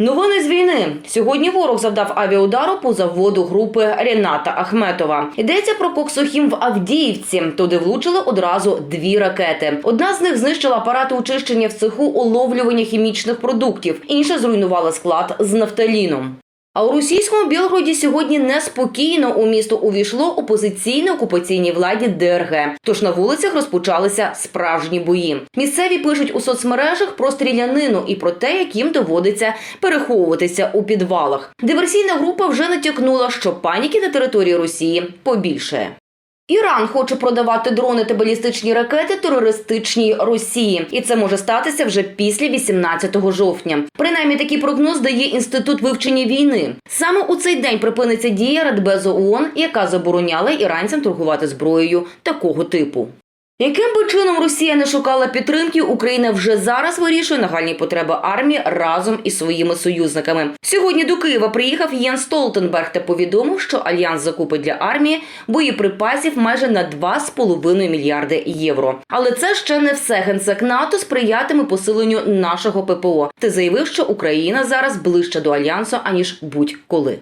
Новини з війни сьогодні ворог завдав авіаудару по заводу групи Ріната Ахметова. Йдеться про Коксохім в Авдіївці. Туди влучили одразу дві ракети. Одна з них знищила апарати очищення в цеху оловлювання хімічних продуктів, інша зруйнувала склад з нафталіном. А у російському Білгороді сьогодні неспокійно у місто увійшло опозиційне окупаційній владі ДРГ. Тож на вулицях розпочалися справжні бої. Місцеві пишуть у соцмережах про стрілянину і про те, як їм доводиться переховуватися у підвалах. Диверсійна група вже натякнула, що паніки на території Росії побільшає. Іран хоче продавати дрони та балістичні ракети терористичній Росії, і це може статися вже після 18 жовтня. Принаймні такий прогноз дає інститут вивчення війни. Саме у цей день припиниться дія Радбезу ООН, яка забороняла іранцям торгувати зброєю такого типу. Яким би чином Росія не шукала підтримки, Україна вже зараз вирішує нагальні потреби армії разом із своїми союзниками. Сьогодні до Києва приїхав Єн Столтенберг та повідомив, що альянс закупить для армії боєприпасів майже на 2,5 мільярди євро. Але це ще не все. Генсек НАТО сприятиме посиленню нашого ППО. Та заявив, що Україна зараз ближче до альянсу аніж будь-коли.